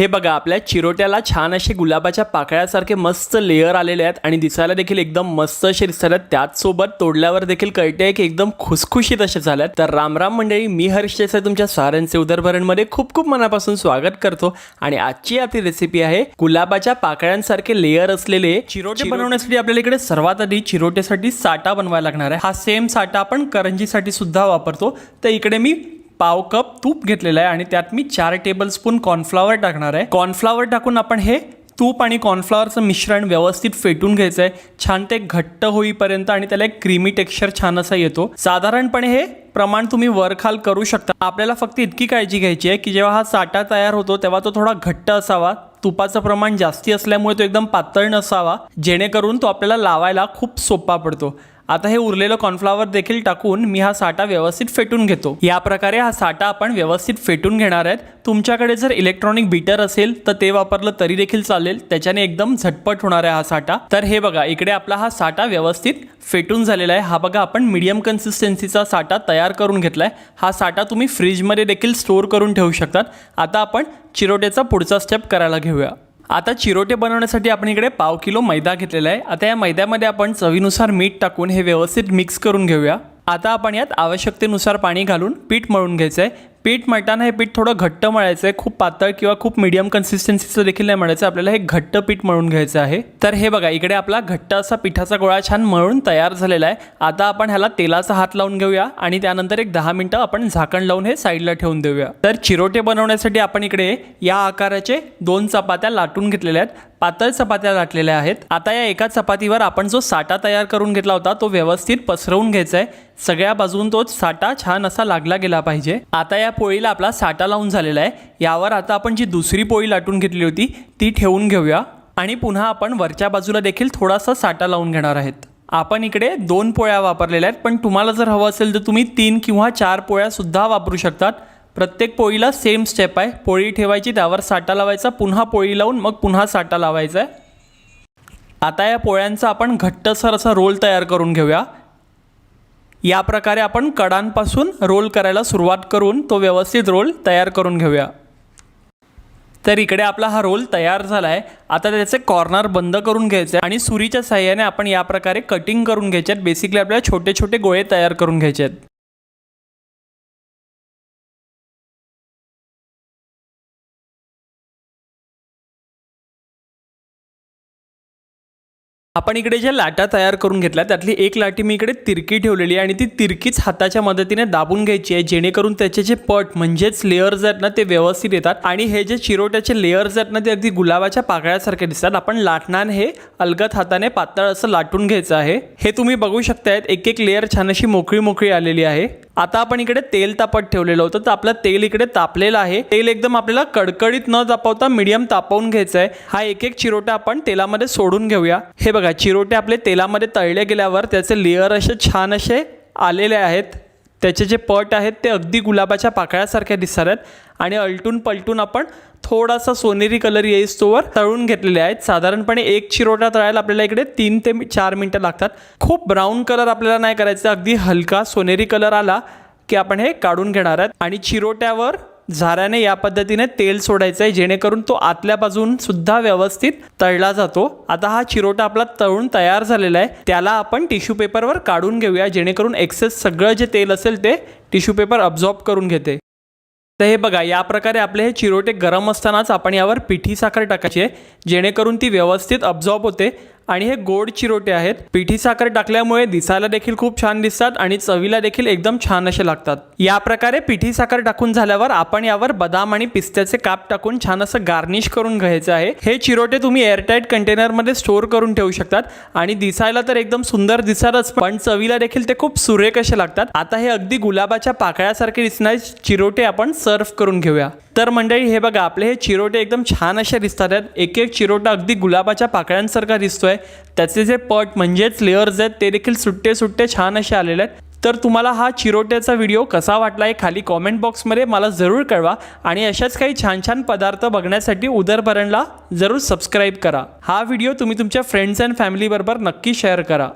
हे बघा आपल्या चिरोट्याला छान असे गुलाबाच्या पाकळ्यासारखे मस्त लेअर आलेले आहेत आणि दिसायला देखील एकदम मस्त असे दिसतात आहेत. त्याचसोबत तोडल्यावर देखील कळते की एकदम खुसखुशीत असे झाल्यात तर रामराम मंडळी मी हर्ष देसाई तुमच्या साऱ्यांचे उदरभरणमध्ये खूप खूप मनापासून स्वागत करतो. आणि आजची आपली रेसिपी आहे गुलाबाच्या पाकळ्यांसारखे लेअर असलेले चिरोटे बनवण्यासाठी आपल्याला इकडे सर्वात आधी चिरोटेसाठी साटा बनवायला लागणार आहे. हा सेम साटा आपण करंजीसाठी सुद्धा वापरतो. तर इकडे मी पाव कप तूप घेतलेलं आहे आणि त्यात मी चार टेबल स्पून कॉर्नफ्लॉवर टाकणार आहे. कॉर्नफ्लॉवर टाकून आपण हे तूप आणि कॉर्नफ्लॉवरचं मिश्रण व्यवस्थित फेटून घ्यायचं आहे. छान ते घट्ट होईपर्यंत आणि त्याला एक क्रीमी टेक्स्चर छान असा येतो. साधारणपणे हे प्रमाण तुम्ही वरखाल करू शकता. आपल्याला फक्त इतकी काळजी घ्यायची आहे की जेव्हा हा साठा तयार होतो तेव्हा तो थोडा घट्ट असावा. तुपाचं प्रमाण जास्ती असल्यामुळे तो एकदम पातळ नसावा. जेणेकरून तो आपल्याला लावायला खूप सोपा पडतो. आता हे उरलेलं कॉर्नफ्लॉवर देखील टाकून मी हा साठा व्यवस्थित फेटून घेतो. या प्रकारे हा साठा आपण व्यवस्थित फेटून घेणार आहेत. तुमच्याकडे जर इलेक्ट्रॉनिक बीटर असेल तर ते वापरलं तरी देखील चालेल. त्याच्याने एकदम झटपट होणार आहे हा साठा. तर हे बघा इकडे आपला हा साठा व्यवस्थित फेटून झालेला आहे. हा बघा आपण मीडियम कन्सिस्टन्सीचा साठा तयार करून घेतलाय. हा साठा तुम्ही फ्रीजमध्ये देखील स्टोअर करून ठेवू शकतात. आता आपण चिरोट्याचा पुढचा स्टेप करायला घेऊया. आता चिरोटे बनवण्यासाठी आपण इकडे पाव किलो मैदा घेतलेला आहे. आता या मैद्यामध्ये आपण चवीनुसार मीठ टाकून हे व्यवस्थित मिक्स करून घेऊया. आता आपण यात आवश्यकतेनुसार पाणी घालून पीठ मळून घ्यायचं आहे पीठ मळताना हे पीठ थोडं घट्ट मळायचं आहे. खूप पातळ किंवा खूप मीडियम कन्सिस्टन्सीचं देखील नाही मळायचं. आपल्याला हे घट्ट पीठ मळून घ्यायचं आहे. तर हे बघा इकडे आपला घट्ट असा पिठाचा गोळा छान मळून तयार झालेला आहे. आता आपण ह्याला तेलाचा हात लावून घेऊया आणि त्यानंतर एक दहा मिनटं आपण झाकण लावून हे साईडला ठेवून देऊया. तर चिरोटे बनवण्यासाठी आपण इकडे या आकाराचे दोन चपात्या लाटून घेतलेल्या आहेत. पातळ चपात्या लाटलेल्या आहेत. आता या एका चपातीवर आपण जो साठा तयार करून घेतला होता तो व्यवस्थित पसरवून घ्यायचा आहे सगळ्या बाजून तो साठा छान असा लागला गेला पाहिजे. आता या पोळीला आपला साठा लावून झालेला आहे. यावर आता आपण जी दुसरी पोळी लाटून घेतली होती ती ठेवून घेऊया. आणि पुन्हा आपण वरच्या बाजूला देखील थोडासा साठा लावून घेणार आहेत. आपण इकडे दोन पोळ्या वापरलेल्या आहेत पण तुम्हाला जर हवं असेल तर तुम्ही तीन किंवा चार पोळ्यासुद्धा वापरू शकतात. प्रत्येक पोळीला सेम स्टेप आहे. पोळी ठेवायची त्यावर साठा लावायचा पुन्हा पोळी लावून मग पुन्हा साठा लावायचा आहे. आता या पोळ्यांचा आपण घट्टसर असा रोल तयार करून घेऊया. या प्रकारे आपण कडांपासून रोल करायला सुरुवात करून तो व्यवस्थित रोल तयार करून घेऊया. तर इकडे आपला हा रोल तयार झाला आहे आता त्याचे कॉर्नर बंद करून घ्यायचे आणि सुरीच्या साह्याने आपण या प्रकारे कटिंग करून घ्यायचे आहेत. बेसिकली आपल्याला छोटे छोटे गोळे तयार करून घ्यायचे आहेत. आपण इकडे ज्या लाटा तयार करून घेतल्या त्यातली एक लाटी मी इकडे तिरकी ठेवलेली आहे आणि ती तिरकीच हाताच्या मदतीने दाबून घ्यायची आहे जेणेकरून त्याचे जे पट म्हणजेच लेअर्स आहेत ना ते व्यवस्थित येतात. आणि हे जे चिरोट्याचे लेअर्स आहेत ना ते अगदी गुलाबाच्या पाकळ्यासारखे दिसतात. आपण लाटणार हे अलगत हाताने पातळ असं लाटून घ्यायचं आहे. हे तुम्ही बघू शकतायत एक एक लेअर छान अशी मोकळी मोकळी आलेली आहे. आता आपण इकडे तेल तापत ठेवलेलं होतं. तर आपलं तेल इकडे तापलेलं आहे. तेल एकदम आपल्याला कडकडीत न तापवता मीडियम तापवून घ्यायचं आहे हा एक एक चिरोटा आपण तेलामध्ये सोडून घेऊया. हे बघा चिरोटे आपले तेलामध्ये तळले गेल्यावर त्याचे लेअर असे छान असे आलेले आहेत. त्याचे जे पट आहेत ते अगदी गुलाबाच्या पाकळ्यासारख्या दिसतात आहेत आणि अलटून पलटून आपण थोडासा सोनेरी कलर येईस्तोवर तळून घेतलेले आहेत. साधारणपणे एक चिरोटा तळायला आपल्याला इकडे तीन ते चार मिनटं लागतात. खूप ब्राऊन कलर आपल्याला नाही करायचं. अगदी हलका सोनेरी कलर आला की आपण हे काढून घेणार आहेत. आणि चिरोट्यावर झाऱ्याने या पद्धतीने तेल सोडायचं आहे जेणेकरून तो आतल्या बाजून सुद्धा व्यवस्थित तळला जातो. आता हा चिरोटा आपला तळून तयार झालेला आहे. त्याला आपण टिश्यू पेपरवर काढून घेऊया जेणेकरून एक्सेस सगळं जे तेल असेल ते टिश्यू पेपर अब्झॉर्ब करून घेते. तर हे बघा या प्रकारे आपले हे चिरोटे गरम असतानाच आपण यावर पिठी साखर टाकायची आहे जेणेकरून ती व्यवस्थित अब्झॉर्ब होते. आणि हे गोड चिरोटे आहेत. पिठी साखर टाकल्यामुळे दिसायला देखील खूप छान दिसतात आणि चवीला देखील एकदम छान असे लागतात. या प्रकारे पिठी साखर टाकून झाल्यावर आपण यावर बदाम आणि पिस्त्याचे काप टाकून छान असं गार्निश करून घ्यायचं आहे. हे चिरोटे तुम्ही एअरटाईट कंटेनरमध्ये स्टोअर करून ठेवू शकतात आणि दिसायला तर एकदम सुंदर दिसतातच पण चवीला देखील ते खूप सुरेख असे लागतात. आता हे अगदी गुलाबाच्या पाकळ्यासारखे दिसणारे चिरोटे आपण सर्व करून घेऊया. तर मंडळी हे बघा आपले हे चिरोटे एकदम छान असे दिसतात आहेत. एक एक चिरोटा अगदी गुलाबाच्या पाकळ्यांसारखा दिसतोय. त्याचे जे पट म्हणजेच लेअर्स आहेत ते देखील सुट्टे सुट्टे छान असे आलेले आहेत. तर तुम्हाला हा चिरोट्याचा व्हिडिओ कसा वाटला आहे खाली कॉमेंट बॉक्समध्ये मला जरूर कळवा आणि अशाच काही छान छान पदार्थ बघण्यासाठी उदरभरणला जरूर सबस्क्राईब करा. हा व्हिडिओ तुम्ही तुमच्या फ्रेंड्स अँड फॅमिलीबरोबर नक्की शेअर करा.